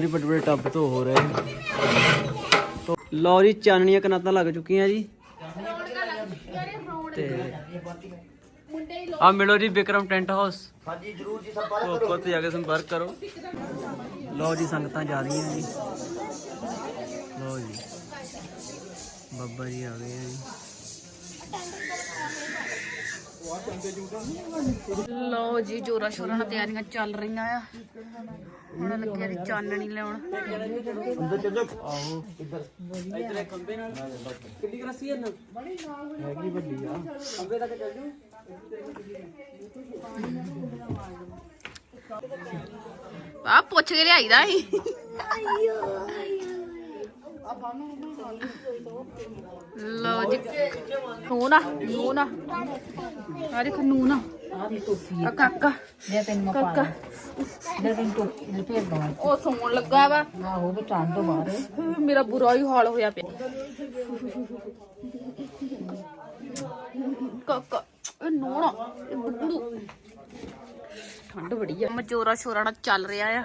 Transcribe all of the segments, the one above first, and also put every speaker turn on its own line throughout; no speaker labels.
ਜੀ ਵੱਡੇ ਵੱਡੇ ਟੱਬ ਤੋਂ ਹੋ ਰਹੇ ਜੀ। ਚਾਨਣੀਆਂ ਕਨਾਤਾਂ ਲੱਗ ਚੁੱਕੀਆਂ ਜੀ। ਤੇ ਆ ਮਿਲੋ ਜੀ ਵਿਕਰਮ ਟੈਂਟ ਹਾਊਸ।
ਹਾਂਜੀ ਜਰੂਰ ਜੀ ਸੰਪਰਕ
ਕੋਕੋ ਤੇ ਜਾ ਕੇ ਸੰਪਰਕ ਕਰੋ। ਲਓ ਜੀ ਸੰਗਤਾਂ ਜਾ ਰਹੀਆਂ ਜੀ। ਲਓ ਜੀ। ਬੱਬਾ ਜੀ ਆ ਗਏ ਆ ਜੀ।
ਲਓ ਜੀ ਜੋਰਾ ਸ਼ੋਰਾ ਨਾਲ ਤਿਆਰੀਆਂ ਚੱਲ ਰਹੀਆਂ ਆ। ਹੁਣ ਲੱਗਿਆ ਜੀ ਚਾਨਣੀ ਲਿਆਉਣ
ਅੰਦਰ ਚੱਲ ਜਾ। ਆਹੋ ਇੱਧਰ
ਇਤਨੇ ਖੰਬੇ ਨਾਲ। ਕਿੰਨੀ ਕਰਸੀ ਹੈ ਨਾ ਹੈਗੀ ਵੱਡੀ ਆ। ਖੰਬੇ ਤੱਕ ਚੱਲ ਜੂ
ਆ ਪੁੱਛ ਕੇ ਲਿਆਈਦਾ ਸੀ। ਲਓ ਜੀ। ਨੂਨ ਆ ਆ ਦੇਖ ਨੂਨ ਆ ਕਾਕਾ
ਦੇ ਤੈਨੂੰ ਮੈਂ
ਕਾਕਾ।
ਦੇ ਤੈਨੂੰ ਟੋਪ ਲਪੇਟ ਦਵਾਂ
ਉਹ ਸੌਣ ਲੱਗਾ ਵਾ।
ਆਹੋ ਵੀ ਟਾਂ ਤੋਂ ਬਾਹਰ
ਮੇਰਾ ਬੁਰਾ ਹੀ ਹਾਲ ਹੋਇਆ ਪਿਆ। ਕਾਕਾ, ਇਹ ਨੋਣਾ ਇਹ ਬੁੱਗੜੂ ਠੰਡ ਬੜੀ ਆ। ਮਚੋਰਾ ਸ਼ੋਰਾ ਨਾਲ ਚੱਲ ਰਿਹਾ ਆ।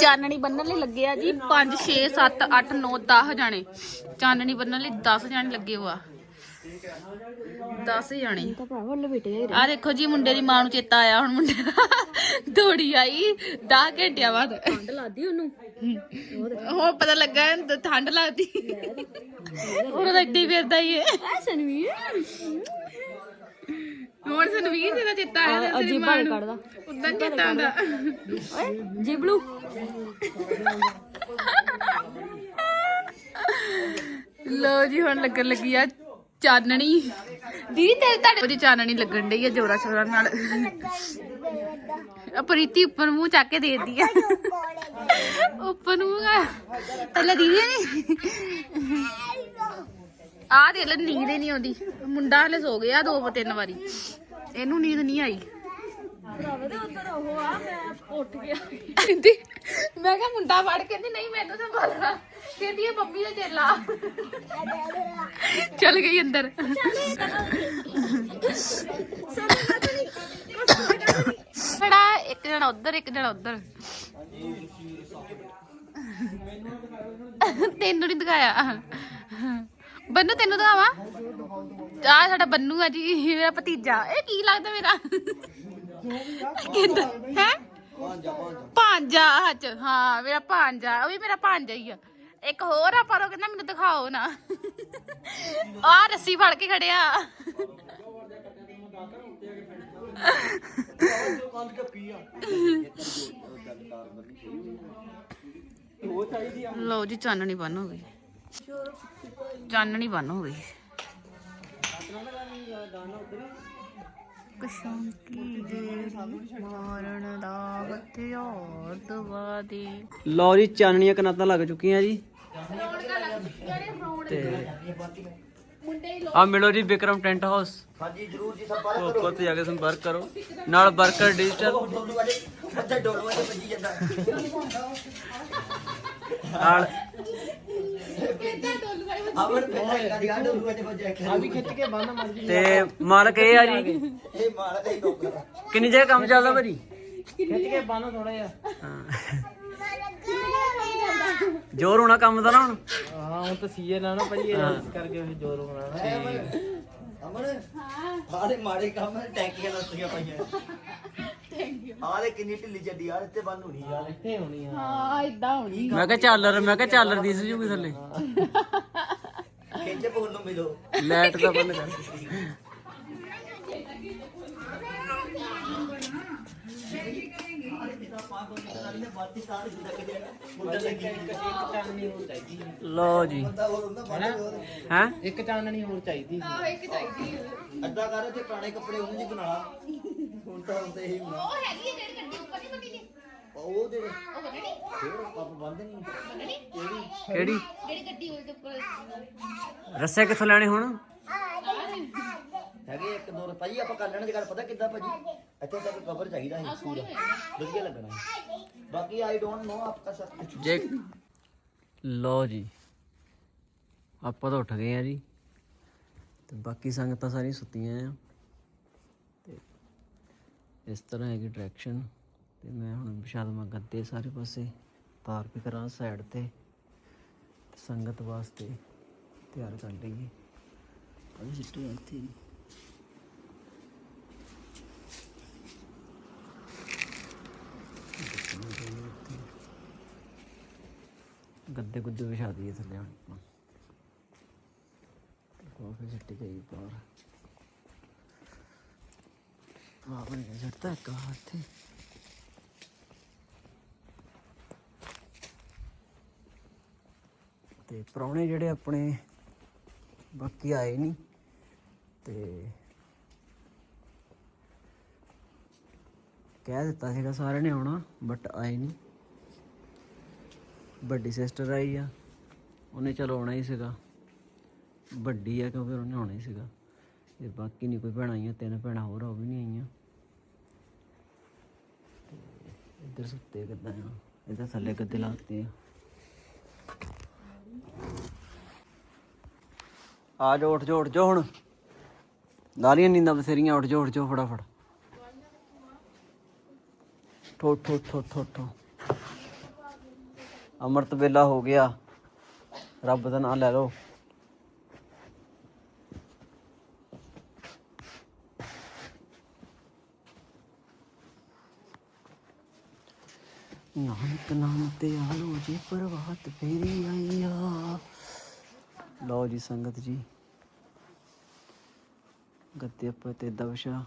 ਚਾਨਣੀ ਬੰਨਣ ਲਈ ਲੱਗੇ ਆ ਜੀ 5 6 7 8 9 10 ਜਾਣੇ। ਚਾਨਣੀ ਬੰਨਣ ਲਈ 10 ਜਾਣੇ ਲੱਗੇ ਹੋਆ। 10 ਜਾਣੇ।
ਤਾਂ ਭਰਾਵਾ ਲਪੇਟੇ
ਆ ਦੇਖੋ ਜੀ ਮੁੰਡੇ ਦੀ ਮਾਂ ਨੂੰ ਚੇਤਾ ਆਇਆ ਹੁਣ ਮੁੰਡੇ ਦਾ। ਦੌੜੀ ਆਈ 10 ਘੰਟਿਆਂ ਬਾਅਦ।
ਠੰਡ ਲਾਦੀ ਉਹਨੂੰ?
ਹੁਣ ਪਤਾ ਲੱਗਾ ਇਹਨੂੰ ਠੰਡ ਲੱਗਦੀ ਹੁਣ ਤਾਂ ਇੱਦਾਂ ਹੀ ਫਿਰਦਾ ਹੀ ਹੁਣ ਸਨਵੀਰ। ਜੀ ਦਾ ਚੇਤਾ ਆਇਆ ਤੇ ਤੇਰੀ ਮਾਂ ਨੂੰ।
ਕੱਢਦਾ।
ਉਦਾਂ ਚੇਤਾ ਆਉਂਦਾ
ਓਏ ਜਿਬਲੂ।
ਲੋ ਜੀ ਹੁਣ ਲੱਗਣ ਲੱਗੀ ਆ ਚਾਨਣੀ। ਦੀਦੀ ਤੇਰੇ ਤੁਹਾਡੇ ਉਹਦੀ ਚਾਨਣੀ ਲੱਗਣ ਡਈ ਆ ਜੋਰਾ ਸ਼ੋਰਾ ਨਾਲ। ਆ ਪ੍ਰੀਤੀ ਉੱਪਰ ਮੂੰਹ ਚੱਕ ਕੇ ਦੇਦੀ ਆ। ਉੱਪਰ ਮੂੰਹ ਆ। ਪਹਿਲਾਂ ਦੀਦੀ ਨੇ? ਆ ਦੇ ਲੈ ਨੀਂਦ ਹੀ ਨਹੀਂ ਆਉਂਦੀ। ਮੁੰਡਾ ਹਲੇ ਸੋ ਗਿਆ ਦੋ ਤਿੰਨ ਵਾਰੀ। ਇਹਨੂੰ ਨੀਂਦ ਨਹੀਂ ਆਈ। ਕਹਿੰਦੀ, ਮੈਂ ਕਿਹਾ ਮੁੰਡਾ ਫੜ, ਕਹਿੰਦੀ, ਨਹੀਂ ਮੈਨੂੰ ਤਾਂ ਕਹਿੰਦੀ, ਇਹ ਮੰਮੀ ਦਾ ਚੇਲਾ। ਚੱਲ ਗਈ ਅੰਦਰ। ਖੜਾ ਇੱਕ ਜਣਾ ਉਧਰ, ਇੱਕ ਜਣਾ ਉਧਰ। ਤੈਨੂੰ ਨਹੀਂ ਦਿਖਾਇਆ। ਬੰਨੂ, ਤੈਨੂੰ ਦਿਖਾਵਾਂ? ਆ ਸਾਡਾ ਬੰਨੂ ਆ ਜੀ ਮੇਰਾ ਭਤੀਜਾ। ਇਹ ਕੀ ਲੱਗਦਾ ਮੇਰਾ? ਕਿੰਦਾ? ਹੈ? ਭਾਂਜਾ ਹੱਚ ਹਾਂ, ਮੇਰਾ ਭਾਂਜਾ, ਉਹ ਵੀ ਮੇਰਾ ਭਾਂਜਾ ਹੀ ਆ। ਇੱਕ ਹੋਰ ਆ, ਪਰ ਉਹ ਕਹਿੰਦਾ ਮੈਨੂੰ ਦਿਖਾਓ ਨਾ। ਆ ਰੱਸੀ ਫੜ ਕੇ ਖੜਿਆ। ਲਓ ਜੀ ਚਾਨਣੀ ਬੰਨ ਹੋ ਗਈ। ਚਾਨਣੀ ਬੰਨ ਹੋ ਗਈ। ਕਸ਼ਾਂਤੀ ਦੇ ਮਾਰਨ ਦਾ ਹਥਿਆਰ ਦਵਾ ਦੇ
ਲਓ ਜੀ, ਚਾਨਣੀਆਂ ਕਨਾਤਾਂ ਲੱਗ ਚੁੱਕੀਆਂ ਜੀ। ਤੇ ਆ ਮਿਲੋ ਜੀ, ਵਿਕਰਮ ਟੈਂਟ ਹਾਊਸ।
ਹਾਂਜੀ ਜਰੂਰ ਜੀ ਸੰਪਰਕ
ਕੋਕੋ ਤੇ ਜਾ ਕੇ ਸੰਪਰਕ ਕਰੋ। ਨਾਲ ਵਰਕਰ ਡਿਜੀਟਲ।
ਡੋਲੂ ਵਾਲੇ ਵੱਜੀ ਜਾਂਦਾ
ਨਾਲ।
ਆਵਰ ਪਹਿਲਾਂ ਕਦੀ ਆ ਡੋਲੂ ਵਾਲੇ ਵੱਜਿਆ ਆ ਵੀ ਖਿੱਚ ਕੇ ਬੰਨ ਮਰਜ਼ੀ
ਤੇ ਮਾਲਕ ਇਹ ਆ ਜੀ।
ਇਹ
ਕਿੰਨੀ ਜਗ੍ਹਾ ਕੰਮ ਚੱਲਦਾ ਭਾਜੀ?
ਖਿੱਚ ਕੇ ਬੰਨ ਥੋੜਾ ਜਿਹਾ।
ਹਾਂ। ਜ਼ੋਰ ਹੋਣਾ ਕੰਮ ਦਾ ਨਾ ਹੁਣ।
ਹਾਂ ਹੁਣ ਤਾਂ ਸੀਏ ਨਾ ਨਾ ਭਾਜੀ ਇਸ ਕਰਕੇ ਫਿਰ ਜ਼ੋਰ ਹੋਣਾ ਨਾ। ਅਮਰ ਹਾਂ ਆਰੇ ਮਾੜੇ ਕੰਮ ਟੈਂਕੀਆਂ ਲੱਸੀਆਂ ਪਈਆਂ। ਕਿੰਨੀ ਢਿੱਲੀ ਚੱਡੀ ਯਾਰ ਇੱਥੇ ਬੰਨ ਹੋਣੀ ਯਾਰ ਇੱਥੇ ਹੋਣੀ ਆ।
ਹਾਂ ਇਦਾਂ ਹੋਣੀ
ਮੈਂ ਕਿਹਾ ਚਾਲਰ ਮੈਂ ਕਿਹਾ ਚਾਲਰ ਦੀ ਸਜੂਗੀ ਥੱਲੇ।
ਖਿੱਚ ਬੋਲ ਨੂੰ ਮਿਲੋ।
ਲਾਈਟ ਦਾ ਬੰਦ ਕਰ। ਲਓ ਜੀ। ਹੈ?
ਇੱਕ ਚਾਨਣੀ ਹੋਰ ਚਾਹੀਦੀ। ਸੀ ਅੱਧਾ ਕਰ ਇੱਥੇ ਪੁਰਾਣੇ ਕੱਪੜੇ ਉਹਨਾਂ ਦੀ ਬਣਾ ਲਾ। ਹੁਣ ਤਾਂ ਹੁੰਦੇ ਹੀ ਹੁਣ
ਉਹ ਹੈਗੀ ਹੈ ਜਿਹੜੀ ਗੱਡੀ ਉੱਪਰ ਨਹੀਂ ਬੰਨੀ
ਉਹ ਦੇ
ਉਹ ਬੰਨਣੀ?
ਫੇਰ ਕੱਪ ਬੰਦ ਨਹੀਂ
ਬੰਨਣੀ?
ਕਿਹੜੀ?
ਜਿਹੜੀ ਗੱਡੀ ਉਹਦੇ ਉੱਪਰ।
ਰੱਸੇ ਕਿੱਥੋਂ ਲੈਣੇ ਹੁਣ?
ਹੈਗੇ ਇੱਕ ਦੋ ਭਾਜੀ ਆਪਾਂ ਕਰ ਲੈਣ ਦੀ ਗੱਲ ਪਤਾ ਕਿੱਦਾਂ ਭਾਜੀ? ਇੱਥੇ ਤੱਕ ਕਵਰ ਚਾਹੀਦਾ ਹੈ ਪੂਰਾ ਵਧੀਆ ਲੱਗਣਾ ਹੈ। ਬਾਕੀ ਆਈ ਡੋਨਟ ਨੋ ਆਪਕਾ ਸਰ
ਜੇ ਲਓ ਜੀ ਆਪਾਂ ਤਾਂ ਉੱਠ ਗਏ ਆ ਜੀ। ਤੇ ਬਾਕੀ ਸੰਗਤਾਂ ਸਾਰੀਆਂ ਸੁੱਤੀਆਂ ਆ। ਤੇ ਇਸ ਤਰ੍ਹਾਂ ਹੈਗੀ ਡਾਇਰੈਕਸ਼ਨ ਤੇ ਮੈਂ ਹੁਣ ਵਿਸ਼ਾਲ ਮਾ ਗੱਦੇ ਸਾਰੇ ਪਾਸੇ ਤਾਰ ਵੀ ਕਰਾਂ ਸਾਈਡ ਤੇ। ਤੇ ਸੰਗਤ ਵਾਸਤੇ ਤਿਆਰ ਕਰ ਲਈਏ। ਅभी ਸਿੱਟੇ ਇੱਥੇ। ਹੀ। ਗੱਦੇ ਗੁੱਦੇ ਵਿਛਾ ਦਈਏ ਥੱਲੇ ਹੁਣ। ਆਪਾਂ ਕਾਫੀ ਸਿੱਟੀ ਗਈ ਬਾਹਰ। ਆਹ ਬਣ ਗਿਆ ਇੱਥੇ। ਤੇ ਪ੍ਰਾਹੁਣੇ ਜਿਹੜੇ ਆਪਣੇ, ਬਾਕੀ ਆਏ ਨਹੀਂ। ਤੇ ਕਹਿ ਦਿੱਤਾ ਸੀਗਾ ਸਾਰਿਆਂ ਨੇ ਆਉਣਾ ਬਟ ਆਏ ਨਹੀਂ। ਵੱਡੀ ਸਿਸਟਰ ਆਈ ਆ। ਉਹਨੇ ਚਲੋ ਆਉਣਾ ਹੀ ਸੀਗਾ। ਵੱਡੀ ਆ ਕਿਉਂਕਿ ਉਹਨੇ ਆਉਣਾ ਹੀ ਸੀਗਾ। ਤੇ ਬਾਕੀ ਨਹੀਂ ਕੋਈ ਭੈਣਾਂ ਆਈਆਂ, ਤਿੰਨ ਭੈਣਾਂ ਹੋਰ ਉਹ ਵੀ ਨਹੀਂ ਆਈਆਂ। ਇੱਧਰ ਸੁੱਤੇ ਕਿੱਦਾਂ ਆ? ਇੱਧਰ ਥੱਲੇ ਗੱਦੇ ਲਾਤੇ ਆ। ਆ ਜਾ ਉੱਠ ਜਾ ਉੱਠ ਜਾ ਹੁਣ। ਲਾਲੀਆਂ ਨੀਂਦਾਂ ਬਸੇਰੀਆਂ ਉੱਠ ਜਾ ਉੱਠ ਜਾ ਫਟਾਫਟ। ਠੋ ਠੋ ਠੋ ਠੋ ਠੋ ਅੰਮ੍ਰਿਤ ਵੇਲਾ ਹੋ ਗਿਆ। ਰੱਬ ਦਾ ਨਾਮ ਲੈ ਲਓ। ਨਾਨਕ ਨਾਮ ਤੇ ਆਲੋ ਜੀ, ਪ੍ਰਭਾਤ ਫੇਰੀ ਆਈਆ ਲਓ ਜੀ ਸੰਗਤ ਜੀ। ਗੱਤੇ ਆਪਾਂ ਤੇ ਦਵਸ਼ਾ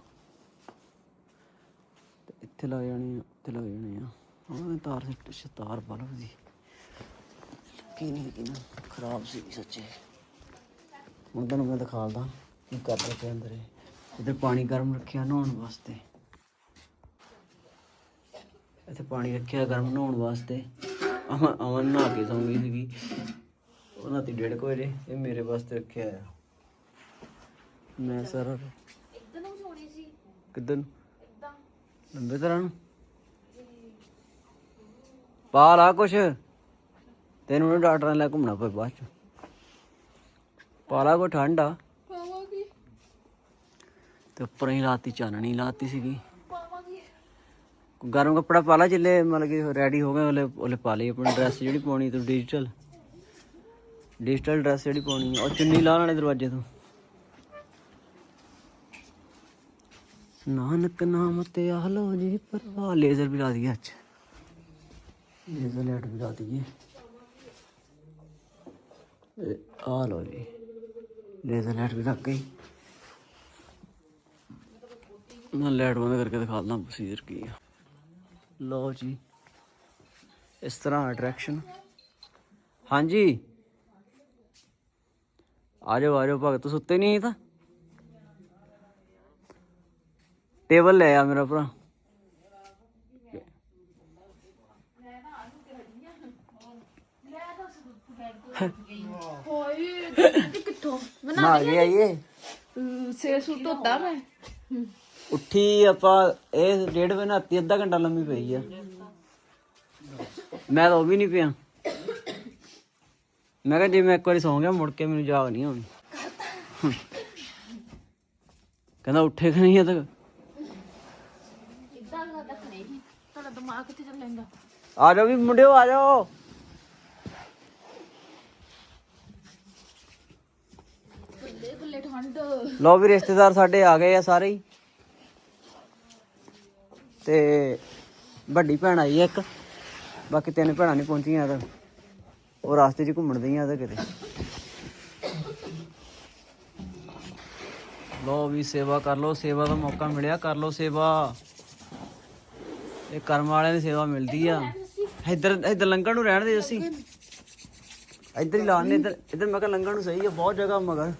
ਤੇ ਇੱਥੇ ਲਾ ਜਾਣੀ ਆ ਲਾ ਜਾਣੀ ਆ। ਉਹ ਤਾਰ ਸਿੱਟ ਸ਼ਤਾਰ ਬਲਬ ਦੀ ਲੱਗੀ ਨਹੀਂ ਕਿ ਨਾ ਖਰਾਬ ਸੀ ਸੱਚੇ। ਹੁਣ ਤੁਹਾਨੂੰ ਮੈਂ ਦਿਖਾਲਦਾ ਕੀ ਕਰਦਾ ਪਿਆ ਅੰਦਰ। ਇੱਧਰ ਪਾਣੀ ਗਰਮ ਰੱਖਿਆ ਨਹਾਉਣ ਵਾਸਤੇ। ਇੱਥੇ ਪਾਣੀ ਰੱਖਿਆ ਗਰਮ ਨਹਾਉਣ ਵਾਸਤੇ। ਅਮਨ ਅਮਨ ਨਹਾ ਕੇ ਸੌਂ ਗਈ ਸੀਗੀ। ਉਹਨਾਂ ਦੀ ਡੇਢ ਕੁ ਵਜੇ ਇਹ ਮੇਰੇ ਵਾਸਤੇ ਰੱਖਿਆ ਆ। ਮੈਂ ਸਾਰਾ ਇੱਧਰ ਨੂੰ ਸੋਣੀ ਸੀ। ਕਿੱਧਰ ਨੂੰ? ਲੰਬੇ ਤਰ੍ਹਾਂ ਨੂੰ? ਪਾ ਲਾ ਕੁਛ। ਤੈਨੂੰ ਨਾ ਡਾਕਟਰ ਨਾਲ ਘੁੰਮਣਾ ਪਏ ਬਾਅਦ ਚ। ਪਾ ਲਾ ਕੋ ਠੰਡਾ ਤੇ ਉੱਪਰ ਹੀ ਲਾਤੀ ਚਾਨਣੀ ਲਾਤੀ ਸੀਗੀ। ਗਰਮ ਕੱਪੜਾ ਪਾ ਲਾ ਜਿੱਲੇ ਮਤਲਬ ਕਿ ਰੈਡੀ ਹੋ ਗਏ ਉਹਲੇ ਉਹਲੇ ਪਾ ਲਈ ਆਪਣੀ ਡਰੈਸ ਜਿਹੜੀ ਪਾਉਣੀ ਤੂੰ ਡਿਜੀਟਲ ਡਿਜੀਟਲ ਡਰੈਸ ਜਿਹੜੀ ਪਾਉਣੀ ਉਹ ਚੁੰਨੀ ਲਾ ਲੈਣੇ ਦਰਵਾਜ਼ੇ ਤੋਂ। ਨਾਨਕ ਨਾਮ ਤੇ ਆ ਲੋ ਜੀ ਪਰਵਾ ਲੇਜ਼ਰ ਵੀ ਲਾ ਦਈਏ ਅੱਜ। ਲੇਜ਼ਰ ਲਾਈਟ ਵੀ ਲਾ ਦਈਏ। ਆ ਲੋ ਜੀ ਲੇਜ਼ਰ ਲਾਈਟ ਵੀ ਲੱਗ ਗਈ। ਮੈਂ ਲਾਈਟ ਬੰਦ ਕਰਕੇ ਦਿਖਾਉਂਦਾ ਪ੍ਰੋਸੀਜਰ ਕੀ ਆ। ਲੋ ਜੀ, ਇਸ ਤਰ੍ਹਾਂ ਅਟਰੈਕਸ਼ਨ ਹਾਂਜੀ। ਆ ਜਾਓ ਆ ਜਾਓ ਭਗਤ, ਸੁੱਤੇ ਨਹੀਂ ਤਾਂ? ਟੇਬਲ ਲੈ ਆ ਮੇਰਾ ਭਰਾ।
ਕਿੱਥੋਂ?
ਨਾ ਗਏ ਆਈਏ।
ਸਿਰ ਸੂ ਧੋਤਾ ਮੈਂ?
ਉੱਠੀ ਆਪਾਂ ਇਹ ਡੇਢ ਵਜੇ ਨਾਤੀ ਅੱਧਾ ਘੰਟਾ ਲੰਮੀ ਪਈ ਆ। ਮੈਂ ਤਾਂ ਉਹ ਵੀ ਨਹੀਂ ਪਿਆ। ਮੈਂ ਕਿਹਾ ਜੇ ਮੈਂ ਇੱਕ ਵਾਰੀ ਸੌਂ ਗਿਆ ਮੁੜ ਕੇ ਮੈਨੂੰ ਜਾਗ ਨਹੀਂ ਆਉਣੀ। ਕਹਿੰਦਾ ਉੱਠੇ ਕਿ ਨਹੀਂ ਤੱਕ?
ਇਦਾਂ ਦਾ ਸੀ? ਤੁਹਾਡਾ ਦਿਮਾਗ ਕਿੱਥੇ ਚੱਲ ਲੈਂਦਾ
ਆ ਜਾਓ ਵੀ ਮੁੰਡਿਓ ਆ ਜਾਓ
ਬੱਲੇ ਬੱਲੇ ਠੰਡ
ਲੋ ਵੀ ਰਿਸ਼ਤੇਦਾਰ ਸਾਡੇ ਆ ਗਏ ਆ ਸਾਰੇ ਹੀ। ਤੇ ਵੱਡੀ ਭੈਣ ਆਈ ਆ ਇੱਕ। ਬਾਕੀ ਤਿੰਨ ਭੈਣਾਂ ਨਹੀਂ ਪਹੁੰਚੀਆਂ ਤਾਂ ਉਹ ਰਾਸਤੇ 'ਚ ਘੁੰਮਣ ਦਈਆਂ ਤਾਂ ਕਿਤੇ। ਲੋ ਵੀ ਸੇਵਾ ਕਰ ਲੋ ਸੇਵਾ ਦਾ ਮੌਕਾ ਮਿਲਿਆ, ਕਰ ਲੋ ਸੇਵਾ। ਇਹ ਕਰਮ ਵਾਲਿਆਂ ਦੀ ਸੇਵਾ ਮਿਲਦੀ ਆ। ਇੱਧਰ ਇੱਧਰ ਲੰਘਣ ਨੂੰ ਰਹਿਣ ਦੇ ਅਸੀਂ ਇੱਧਰ ਹੀ ਲਾਣੇ ਇੱਧਰ ਇੱਧਰ ਮੈਂ ਕਿਹਾ ਲੰਘਣ ਨੂੰ ਸਹੀ ਆ, ਬਹੁਤ ਜਗ੍ਹਾ ਮਗਰ।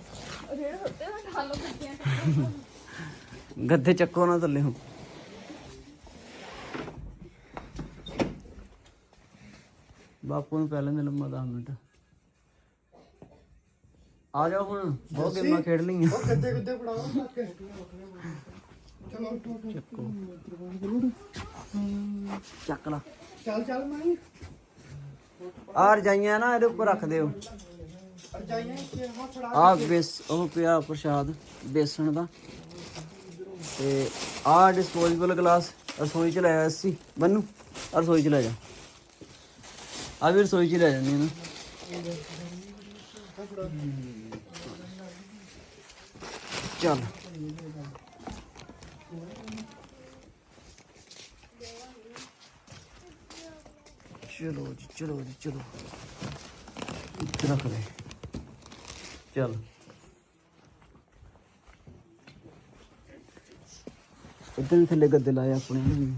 ਗੱਦੇ ਚੱਕੋ ਨਾ ਥੱਲੇ ਹੁਣ। ਬਾਪੂ ਨੂੰ ਪਹਿਲਾਂ ਦੇ ਲੰਮਾ 10 ਮਿੰਟ। ਆ ਜਾਓ ਹੁਣ ਬਹੁਤ ਗੇਮਾਂ ਖੇਡ ਲਈਆਂ।
ਗੱਦੇ ਗੁੱਦੇ ਫੜਾਓ ਚਲੋ
ਚੱਕੋ। ਚੱਕ ਲਾ।
ਚੱਲ ਚੱਲ ਮੈਂ
ਆ ਰਜਾਈਆਂ ਨਾ ਇਹਦੇ ਉੱਪਰ ਰੱਖ ਦਿਓ।
ਰਜਾਈਆਂ ਇੱਥੇ ਹਾਂ ਫੜਾ
ਆ ਬੇਸ ਉਹ ਪਿਆ ਪ੍ਰਸ਼ਾਦ ਬੇਸਣ ਦਾ। ਤੇ ਆ ਡਿਸਪੋਜ਼ੇਬਲ ਗਲਾਸ ਰਸੋਈ ਚ ਲਾਇਆ ਸੀ। ਬੰਨੂ ਆਹ ਰਸੋਈ ਚ ਲੈ ਜਾ। ਆ ਵੀ ਰਸੋਈ ਚ ਲੈ ਜਾਂਦੀ ਨਾ। ਚੱਲ। ਚਲੋ ਜੀ ਚਲੋ ਜੀ ਚਲੋ। ਇੱਥੇ ਰੱਖ ਦੇ ਚੱਲ। ਇੱਧਰ ਵੀ ਥੱਲੇ ਗੱਦੇ ਲਾਏ ਆਪਣੇ ਨੇ।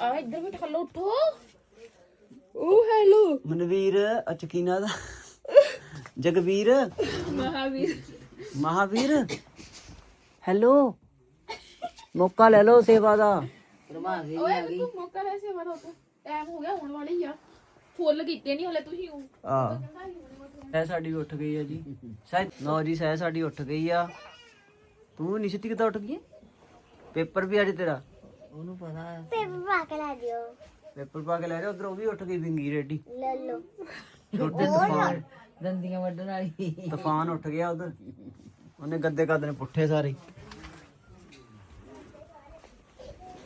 ਆ ਇੱਧਰ ਵੀ ਥੱਲੇ ਉੱਠੋ। ਉਹ ਹੈਲੋ।
ਮਨਵੀਰ ਅਚਕੀਨਾ ਦਾ। ਜਗਵੀਰ।
ਮਹਾਵੀਰ।
ਮਹਾਵੀਰ। ਹੈਲੋ। ਮੌਕਾ ਲੈ ਲਓ ਸੇਵਾ ਦਾ।
ਓਏ ਤੂੰ ਮੌਕਾ ਲੈ ਸੇਵਾ ਦਾ ਟਾਈਮ ਹੋ ਗਿਆ ਹੁਣ ਵਾਲੀ ਆ। ਫੁੱਲ ਕੀਤੇ ਨਹੀਂ ਹਲੇ ਤੁਸੀਂ ਉਹ
ਆ। ਸਹਿ ਸਾਡੀ ਉੱਠ ਗਈ ਆ ਜੀ। ਸ਼ਾਇਦ ਨੌ ਜੀ ਸਹਿ ਸਾਡੀ ਉੱਠ ਗਈ ਆ। ਤੂੰ ਨਿਸ਼ਤੀ ਕਿੱਦਾਂ ਉੱਠ ਗਈ? ਪੇਪਰ ਵੀ ਅੱਜ ਤੇਰਾ।
ਪੇਪਰ ਪਾ ਕੇ ਲੈ ਦਿਓ
ਪੇਪਰ ਪਾ ਕੇ ਲੈ ਰਿਹਾ ਉਧਰ ਉਹ ਵੀ ਉੱਠ ਗਈ ਵਿੰਗੀ ਰੈਡੀ।
ਲੈ ਲਓ।
ਛੋਟੇ ਤੂਫਾਨ। ਦੰਦੀਆਂ ਵੱਢਣ ਵਾਲੀ। ਤੂਫਾਨ ਉੱਠ ਗਿਆ ਉਧਰ। ਉਹਨੇ ਗੱਦੇ ਕੱਦ ਨੇ ਪੁੱਠੇ ਸਾਰੇ।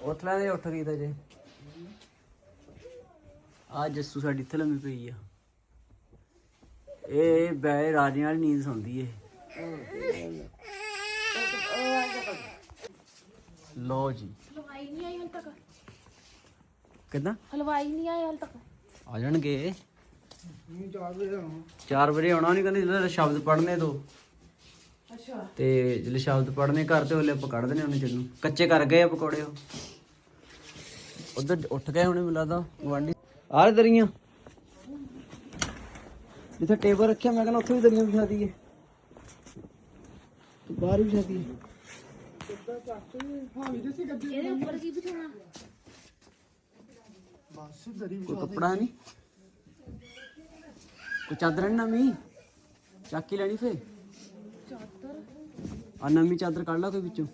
ਉਥਲਾਂ ਦੇ ਉੱਠ ਗਈ ਤਾਂ ਜੇ। ਆ ਜੱਸੂ ਸਾਡੀ ਇੱਥੇ ਲੰਮੀ ਪਈ ਆ। ਇਹ ਬੈ ਰਾਜਿਆਂ ਵਾਲੀ ਨੀਂਦ ਸੌਂਦੀ ਏ। ਲੋ ਜੀ।
ਹਲਵਾਈ ਨਹੀਂ ਆਈ ਹਲ ਤੱਕ।
ਕਿਦਾਂ?
ਹਲਵਾਈ ਨਹੀਂ ਆਇਆ ਹਲ ਤੱਕ।
ਆ ਜਾਣਗੇ।
ਨਹੀਂ ਚਾਰ ਵਜੇ ਆਉਣਾ।
4 ਵਜੇ ਆਉਣਾ ਨਹੀਂ ਕਹਿੰਦੇ ਜਦੋਂ ਸ਼ਬਦ ਪੜ੍ਹਨੇ ਤੋਂ ਅੱਛਾ। ਤੇ ਜਿਹੜੇ ਸ਼ਬਦ ਪੜ੍ਹਨੇ ਘਰ ਤੇ ਉਹਲੇ ਆਪਾਂ ਕੱਢ ਦਨੇ ਉਹਨੇ ਚੰਨੂ ਕੱਚੇ ਕਰ ਗਏ ਆ ਪਕੌੜੇ ਉਹ। ਉਧਰ ਉੱਠ ਗਏ ਹੁਣੇ ਮਿਲਦਾ ਗਵਾਂਢੀ ਆਹ ਦਰੀਆਂ ਜਿੱਥੇ ਟੇਬਲ ਰੱਖਿਆ ਮੈਂ ਕਹਿੰਦਾ ਉੱਥੇ ਵੀ ਦਰੀਆਂ ਵਿਛਾ ਦਈਏ। ਤੇ ਬਾਹਰ ਵੀ ਵਿਛਾ ਦਈਏ।
ਇਹਦੇ ਉੱਪਰ ਕੀ ਬਿਠਾਉਣਾ?
ਬਸ ਦਰੀ
ਕੋਈ ਕੱਪੜਾ ਨਹੀਂ? ਕੋਈ ਚਾਦਰ ਨਹੀਂ ਨਵੀਂ ਚੱਕ ਲੈਣੀ ਫੇ ਚਾਦਰ? ਆ ਨਵੀਂ ਚਾਦਰ ਕੱਢ ਲਾ ਕੋਈ ਵਿੱਚੋਂ।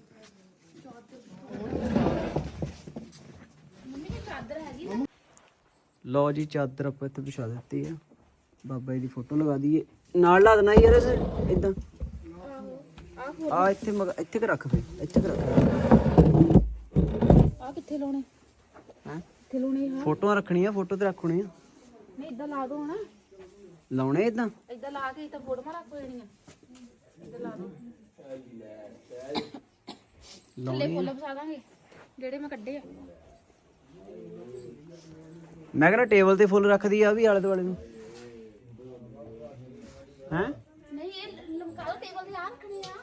ਲਓ ਜੀ ਚਾਦਰ ਆਪਾਂ ਇੱਥੇ ਵਿਛਾ ਦਿੱਤੀ ਆ। ਬਾਬਾ ਜੀ ਦੀ ਫੋਟੋ ਲਗਾ ਦਈਏ। ਨਾਲ ਲਾ ਦੇਣਾ ਯਾਰ ਇਦਾਂ ਆ ਇੱਥੇ ਮਗ ਇੱਥੇ ਕਿ ਰੱਖ ਫੇ ਇੱਥੇ ਕਿ ਰੱਖ।
ਆ ਕਿੱਥੇ ਲਾਉਣੇ?
ਹੈ?
ਕਿੱਥੇ ਲਾਉਣੇ ਆ?
ਫੋਟੋਆਂ ਰੱਖਣੀਆਂ ਫੋਟੋ ਤੇ ਰੱਖਣੀਆਂ।
ਨਹੀਂ ਇਦਾਂ ਲਾ ਦੋ ਹਣਾ
ਲਾਉਣੇ ਇਦਾਂ
ਇਦਾਂ ਲਾ ਕੇ ਤਾਂ ਫੋਟੋਆਂ ਰੱਖ ਲੈਣੀਆਂ। ਇਦਾਂ ਲਾ ਦੋ। ਥੱਲੇ ਫੁੱਲ ਫਸਾ ਦਾਂਗੇ ਜਿਹੜੇ ਮੈਂ ਕੱਢੇ ਆ।
ਮੈਂ ਕਹਿੰਦਾ ਟੇਬਲ ਤੇ ਫੁੱਲ ਰੱਖਦੀ ਆ ਵੀ ਆਲੇ ਦੁਆਲੇ ਨੂੰ। ਹੈ?
ਨਹੀਂ ਇਹ ਲਮਕਾ ਦੋ ਟੇਬਲ ਤੇ ਆ ਰੱਖਣੇ ਆ।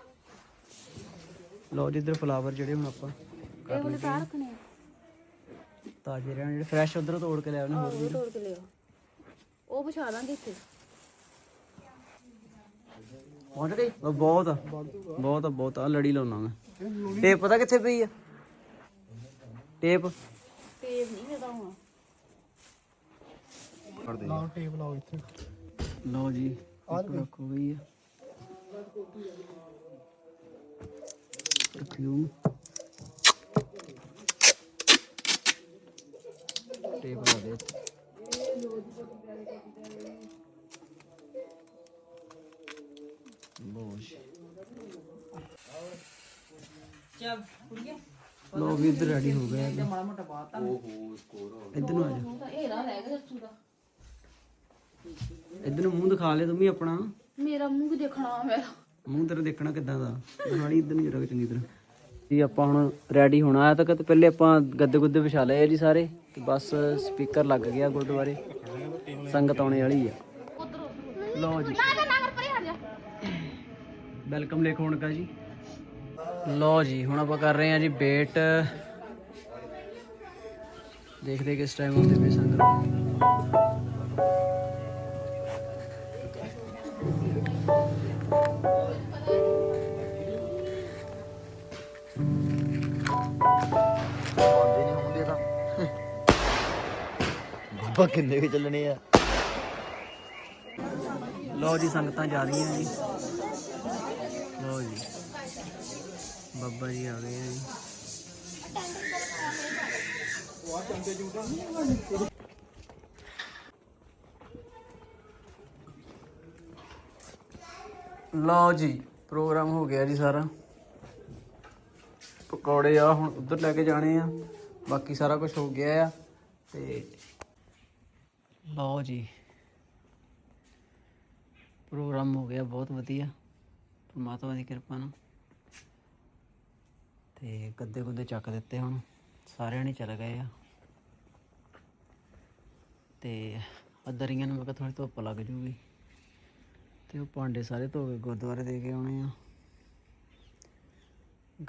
ਲਓ ਜੀ ਇੱਧਰ ਫਲਾਵਰ ਜਿਹੜੇ ਹੁਣ ਆਪਾਂ
ਟੇਬਲ ਤੇ ਆ ਰੱਖਣੇ ਆ।
ਤਾਜ਼ੇ ਰਹਿਣ ਜਿਹੜੇ ਫਰੈਸ਼ ਉਧਰੋਂ ਤੋੜ ਕੇ ਲੈ ਆਉਣੇ ਹੋਰ
ਉਹ ਤੋੜ ਕੇ ਲਿਓ ਉਹ ਵਿਛਾ ਦਾਂਗੇ ਇੱਥੇ।
ਪਹੁੰਚ ਗਈ ਉਹ ਬਹੁਤ ਆ। ਬਹੁਤ ਆ ਬਹੁਤ ਆ। ਲੜੀ ਲਾਉਣਾ ਮੈਂ। ਟੇਪ ਪਤਾ ਕਿੱਥੇ ਪਈ ਆ? ਟੇਪ।
ਟੇਬ ਨਹੀਂ ਮੇਰਾ ਹੁਣ।
ਲਾਓ ਟੇਪ ਲਾਓ ਇੱਥੇ
ਲਓ ਜੀ। ਰੱਖੋ ਗਈ ਆ ਪਰਫਿਊਮ ਟੇਪ ਲਾ ਦੇ ਇੱਥੇ। ਲਓ ਜੀ ਲੋ ਵੀ ਇੱਧਰ ਰੈਡੀ ਹੋ ਗਿਆ ਇੱਧਰ ਨੂੰ ਆ ਮੂੰਹ ਦਿਖਾ ਲੈ ਤੂੰ ਵੀ ਆਪਣਾ।
ਮੇਰਾ ਮੂੰਹ ਵੀ ਦੇਖਣਾ ਮੇਰਾ
ਮੂੰਹ ਤੇਰਾ ਦੇਖਣਾ ਕਿੱਦਾਂ ਦਾ? ਦਿਖਾਣੀ ਇੱਧਰ ਨੂੰ ਜਰਾ ਚੰਗੀ ਤਰ੍ਹਾਂ। ਜੀ ਆਪਾਂ ਹੁਣ ਰੈਡੀ ਹੋਣਾ। ਆ ਤੇ ਪਹਿਲੇ ਆਪਾਂ ਗੱਦੇ ਗੁੱਦੇ ਵਿਛਾ ਲਏ ਆ ਜੀ ਸਾਰੇ। ਤੇ ਬਸ ਸਪੀਕਰ ਲੱਗ ਗਿਆ ਗੁਰਦੁਆਰੇ। ਸੰਗਤ ਆਉਣੇ ਵਾਲੀ ਆ। ਲਓ ਜੀ। ਵੈਲਕਮ ਲੇਖ ਹੋਣ ਕਾ ਜੀ। ਲਓ ਜੀ ਹੁਣ ਆਪਾਂ ਕਰ ਰਹੇ ਹਾਂ ਜੀ ਵੇਟ ਦੇਖਦੇ ਕਿਸ ਟਾਈਮ ਹੁੰਦੇ ਪਏ ਸੰਗਤ।
ਬਾਬਾ ਕਿੰਨੇ ਕੇ ਚੱਲਣੇ ਆ।
ਲਓ ਜੀ, ਸੰਗਤਾਂ ਜਾ ਰਹੀਆਂ ਜੀ। ਲਓ ਜੀ। ਬੱਬਾ ਜੀ ਆ ਗਏ ਆ ਜੀ। ਲਓ ਜੀ, ਪ੍ਰੋਗਰਾਮ ਹੋ ਗਿਆ ਜੀ ਸਾਰਾ। ਪਕੌੜੇ ਆ, ਹੁਣ ਉਧਰ ਲੈ ਕੇ ਜਾਣੇ ਆ। ਬਾਕੀ ਸਾਰਾ ਕੁਝ ਹੋ ਗਿਆ ਆ ਤੇ ਲਓ ਜੀ। ਪ੍ਰੋਗਰਾਮ ਹੋ ਗਿਆ, ਬਹੁਤ ਵਧੀਆ। ਪਰਮਾਤਮਾ ਦੀ ਕਿਰਪਾ ਨਾਲ। ਤੇ ਗੱਦੇ ਗੁੱਦੇ ਚੱਕ ਦਿੱਤੇ ਹੁਣ। ਸਾਰਿਆਂ ਨੇ ਚਲੇ ਗਏ ਆ। ਤੇ ਅਦਰੀਆਂ ਨੂੰ ਮੈਂ ਕਿਹਾ ਥੋੜੀ ਧੁੱਪ ਲੱਗ ਜੂਗੀ। ਤੇ ਉਹ ਭਾਂਡੇ ਸਾਰੇ ਧੋ ਕੇ ਗੁਰਦੁਆਰੇ ਦੇ ਕੇ ਆਉਣੇ ਆ।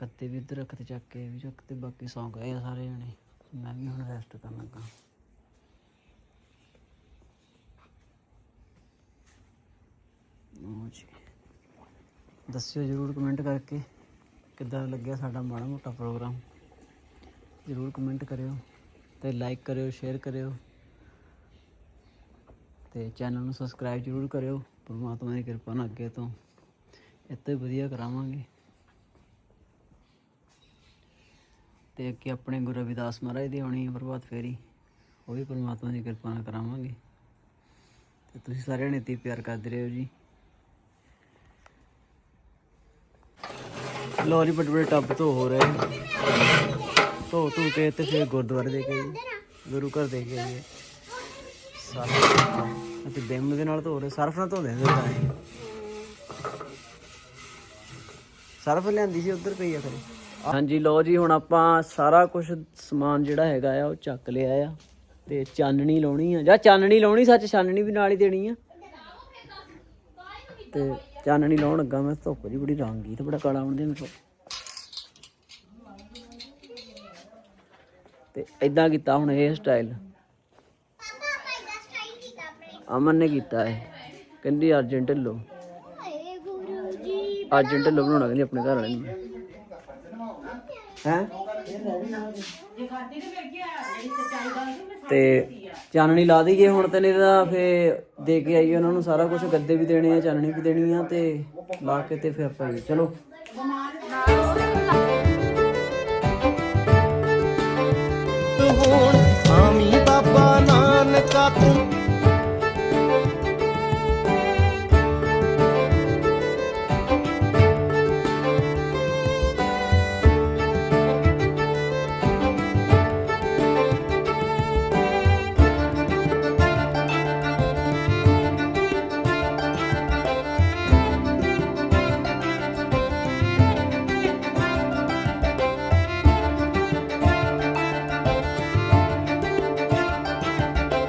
ਗੱਤੇ ਵੀ ਇੱਧਰ ਰੱਖਤੇ ਚੱਕ ਕੇ ਵੀ ਚੱਕ ਤੇ ਬਾਕੀ ਸੌਂ ਗਏ ਆ ਸਾਰੇ ਜਣੇ। ਮੈਂ ਵੀ ਹੁਣ ਰੈਸਟ ਕਰਨ ਲੱਗਾ। ਲਓ ਜੀ। ਦੱਸਿਓ ਜਰੂਰ ਕਮੈਂਟ ਕਰਕੇ ਕਿੱਦਾਂ ਲੱਗਿਆ ਸਾਡਾ ਮਾੜਾ ਮੋਟਾ ਪ੍ਰੋਗਰਾਮ ਜਰੂਰ ਕਮੈਂਟ ਕਰਿਓ ਤੇ ਲਾਈਕ ਕਰਿਓ ਸ਼ੇਅਰ ਕਰਿਓ। ਤੇ ਚੈਨਲ ਨੂੰ ਸਬਸਕ੍ਰਾਈਬ ਜਰੂਰ ਕਰਿਓ, ਪਰਮਾਤਮਾ ਦੀ ਕਿਰਪਾ ਨਾਲ ਅੱਗੇ ਤੋਂ। ਇੱਥੇ ਵਧੀਆ ਕਰਾਵਾਂਗੇ। ਤੇ ਅੱਗੇ ਆਪਣੇ ਗੁਰੂ ਰਵਿਦਾਸ ਮਹਾਰਾਜ ਦੀ ਆਉਣੀ ਪ੍ਰਭਾਤ ਫੇਰੀ, ਉਹ ਵੀ ਪਰਮਾਤਮਾ ਦੀ ਕਿਰਪਾ ਨਾਲ ਕਰਾਵਾਂਗੇ। ਤੇ ਤੁਸੀਂ ਸਾਰਿਆਂ ਨੇ ਇੱਥੇ ਹੀ ਪਿਆਰ ਕਰਦੇ ਰਹੋ ਜੀ। ਲੋ ਜੀ ਵੱਡੇ ਵੱਡੇ ਟੱਬ ਧੋ ਹੋ ਰਹੇ ਧੋ ਧੂ ਕੇ ਤੇ ਫਿਰ ਗੁਰਦੁਆਰੇ ਦੇ ਕੇ ਆਈਏ, ਗੁਰੂ ਘਰ ਦੇ ਕੇ ਆਈਏ। ਸਾਰਾ ਅਤੇ ਬਿੰਮ ਦੇ ਨਾਲ ਧੋ ਰਹੇ ਸਰਫ ਨਾਲ ਧੋਦੇ ਹੁੰਦੇ ਤਾਂ ਇਹ। ਸਰਫ ਲਿਆਂਦੀ ਸੀ ਉਧਰ ਪਈ ਆ ਫਿਰ। ਹਾਂਜੀ ਲੋ ਜੀ ਹੁਣ ਆਪਾਂ ਸਾਰਾ ਕੁਝ ਸਮਾਨ ਜਿਹੜਾ ਹੈਗਾ ਆ ਉਹ ਚੱਕ ਲਿਆ ਆ। ਤੇ ਚਾਨਣੀ ਲਾਉਣੀ ਆ। ਜਾਂ ਚਾਨਣੀ ਲਾਉਣੀ ਸੱਚ ਚਾਨਣੀ ਵੀ ਨਾਲ ਹੀ ਦੇਣੀ ਆ। ਤੇ ਚਾਨਣੀ ਲਾਉਣ ਲੱਗਾ ਮੈਂ ਧੁੱਪ ਜੀ ਬੜੀ ਰੰਗੀ ਤੇ ਬੜਾ ਕਾਲਾ ਆਉਂਦੇ ਮੇਰੇ ਤੇ ਇਦਾਂ ਕੀਤਾ ਹੁਣ ਇਹ ਸਟਾਈਲ ਅਮਨ ਨੇ ਕੀਤਾ ਹੈ ਕਹਿੰਦੀ ਅਰਜੈਂਟ ਢਿੱਲੋਂ ਅਰਜੈਂਟ ਢਿੱਲੋਂ ਬਣਾਉਣਾ ਕਹਿੰਦੀ ਆਪਣੇ ਘਰ ਵਾਲੇ ਨੂੰ ਹੈ? ਤੇ ਚਾਨਣੀ ਲਾ ਦਈਏ ਹੁਣ ਤੇ ਨਹੀਂ ਤਾਂ ਫੇ ਦੇ ਕੇ ਆਈਏ ਉਹਨਾਂ ਨੂੰ ਸਾਰਾ ਕੁਝ ਗੱਦੇ ਵੀ ਦੇਣੇ ਆ, ਚਾਨਣੀ ਵੀ ਦੇਣੀ ਆ ਤੇ ਲਾ ਕੇ ਤੇ ਫਿਰ ਆਪਾਂ ਜੀ ਚਲੋ।